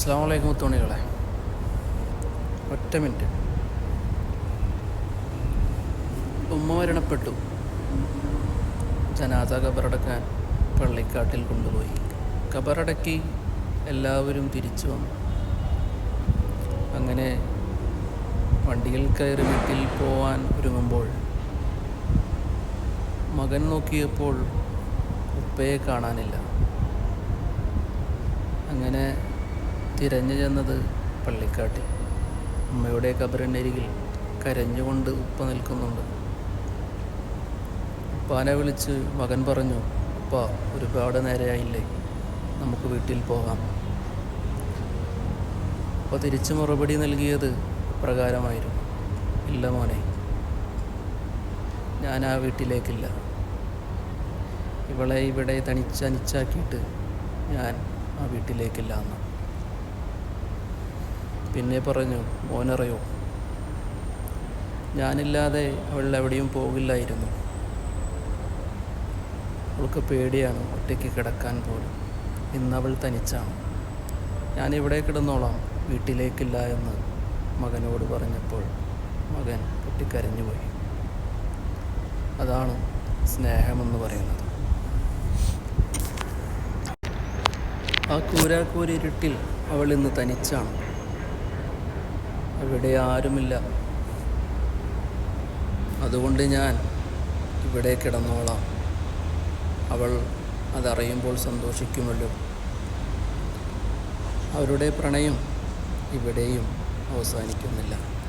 അസ്സാം വലൈക്കും തുണികളെ. ഒറ്റ മിനിറ്റ്. ഉമ്മ മരണപ്പെട്ടു. ജനാസ കബറടക്കാൻ പള്ളിക്കാട്ടിൽ കൊണ്ടുപോയി. കബറടക്കി എല്ലാവരും തിരിച്ചു വന്നു. അങ്ങനെ വണ്ടിയിൽ കയറി വീട്ടിൽ പോവാൻ ഒരുങ്ങുമ്പോൾ മകൻ നോക്കിയപ്പോൾ ഉപ്പയെ കാണാനില്ല. അങ്ങനെ തിരഞ്ഞു ചെന്നത് പള്ളിക്കാട്ടിൽ. അമ്മയുടെ കബറിനരികിൽ കരഞ്ഞുകൊണ്ട് ഉപ്പ നിൽക്കുന്നുണ്ട്. ഉപ്പാനെ വിളിച്ച് മകൻ പറഞ്ഞു ഉപ്പ ഒരുപാട് നേരെയായില്ലേ നമുക്ക് വീട്ടിൽ പോകാം. ഉപ്പ തിരിച്ചു മറുപടി നൽകിയത് പ്രകാരമായിരുന്നു ഇല്ല മോനെ ഞാൻ ആ വീട്ടിലേക്കില്ല. ഇവളെ ഇവിടെ തനിച്ചനിച്ചാക്കിയിട്ട് ഞാൻ ആ വീട്ടിലേക്കില്ല എന്ന് പിന്നെ പറഞ്ഞു മോനറിയോ ഞാനില്ലാതെ അവൾ എവിടെയും പോകില്ലായിരുന്നു. അവൾക്ക് പേടിയാണ് ഒറ്റയ്ക്ക് കിടക്കാൻ പോലും. ഇന്നവൾ തനിച്ചാണ്. ഞാൻ ഇവിടെ കിടന്നോളാം വീട്ടിലേക്കില്ല എന്ന് മകനോട് പറഞ്ഞപ്പോൾ മകൻ പൊട്ടിക്കരഞ്ഞുപോയി. അതാണ് സ്നേഹമെന്ന് പറയുന്നത്. ആ കൂരാക്കൂരിരുട്ടിൽ അവൾ ഇന്ന് തനിച്ചാണ്. അവിടെ ആരുമില്ല. അതുകൊണ്ട് ഞാൻ ഇവിടെ കിടന്നോളാം. അവൾ അതറിയുമ്പോൾ സന്തോഷിക്കുമല്ലോ. അവരുടെ പ്രണയം ഇവിടെയും അവസാനിക്കുന്നില്ല.